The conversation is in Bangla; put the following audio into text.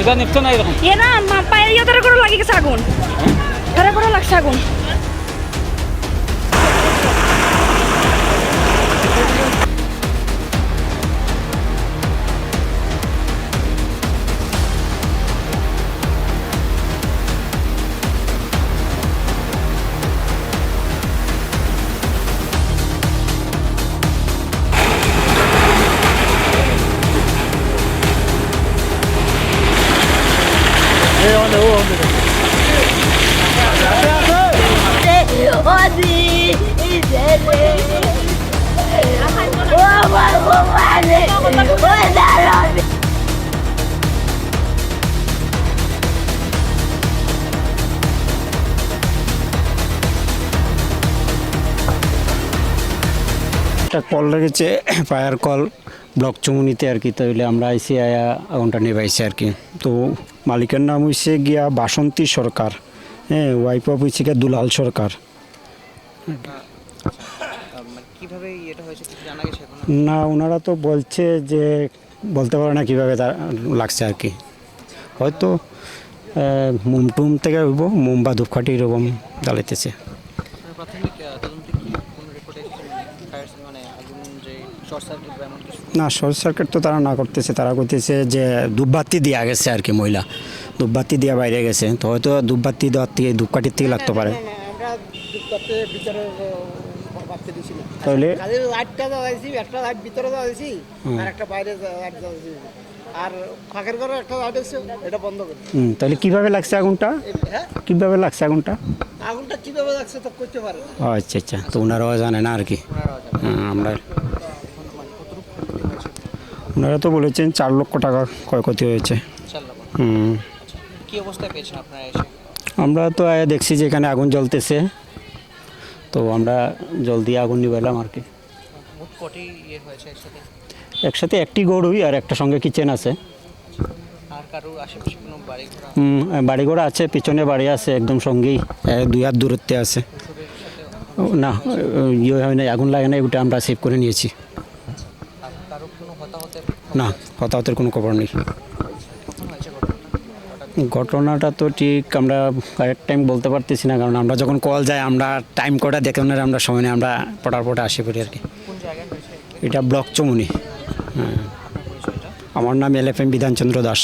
এটা নিপছে না এরকম এ না পায়ে ইয়ে করে লাগি গেছে আগুন। করে লাগছে আগুন। একটা কল লেগেছে ফায়ার কল ব্লক চমুনিতে আর কি তাহলে আমরা আইসি আয়া আগুনটা নেবাইছি আর কি। তো মালিকের নাম হইছে গিয়া বাসন্তী সরকার হ্যাঁ ওয়াইফ অফ হইছে গিয়া দুলাল সরকার। গেছে এখন? না ওনারা তো বলছে যে বলতে পারে না কীভাবে তার লাগছে আর কি। হয়তো আহ, মোম টুম থেকে হইব মোম বা ধূপকাঠি এরকম জ্বালাইতেছে মানে প্রাথমিক আহ, তদন্তে কি কোনো রিপোর্টে ফায়ার মানে আগুন যে শর্ট সার্কিট এমন কিছু? না শর্ট সার্কিট তো তারা না করতেছে তারা করতেছে যে ধূপবাতি দেওয়া গেছে আর কি মহিলা। ধূপবাতি দেওয়া বাইরে গেছে তো হয়তো ধূপবাতি দেওয়ার থেকে ধূপকাঠির থেকে লাগতে পারে। তাহলে? কাজে লাইটটা দেওয়া একটা লাইট ভিতরে দেওয়া আর একটা বাইরে লাইট দেওয়া দিয়েছি আর ফাঁকের ঘরে একটা লাইট আছে এটা বন্ধ করে হুম, তাহলে কীভাবে লাগছে আগুনটা? হ্যাঁ? কীভাবে লাগছে আগুনটা? আগুনটা কীভাবে লাগছে তো করতে পারে আচ্ছা আচ্ছা তো ওনারাও জানে না আর কি। হ্যাঁ, আমরা ওনারা তো বলেছেন চার লক্ষ টাকা ক্ষয়ক্ষতি হয়েছে। হুম। কি অবস্থায় পেয়েছেন আপনারা এসে? আমরা তো আয়া দেখছি যে এখানে আগুন জ্বলতেছে। তো আমরা জলদি আগুন নিবেলাম আর কি। একসাথে একটি গরুই আর একটা সঙ্গে কিচেন আছে। আর কারও আশেপাশে কোনো বাড়ি ঘোড়া? হুম, বাড়ি ঘোড়া আছে পিছনে বাড়ি আছে একদম সঙ্গেই। দুই হাত দূরত্বে আছে। ও, না ইয়ে হয় না আগুন লাগে না ওটা আমরা সেভ করে নিয়েছি। না হতাহতের কোনো খবর নেই। ঘটনাটা? তো ঠিক আমরা কয়েক টাইম বলতে পারতেছি না কারণ আমরা যখন কল যাই আমরা টাইম কটা দেখে না আমরা সময় নিয়ে আমরা পটার পটা আসি পড়ি আর কি। এটা ব্লক চমুনি। আমার নাম L F M Bidhanchandra Das.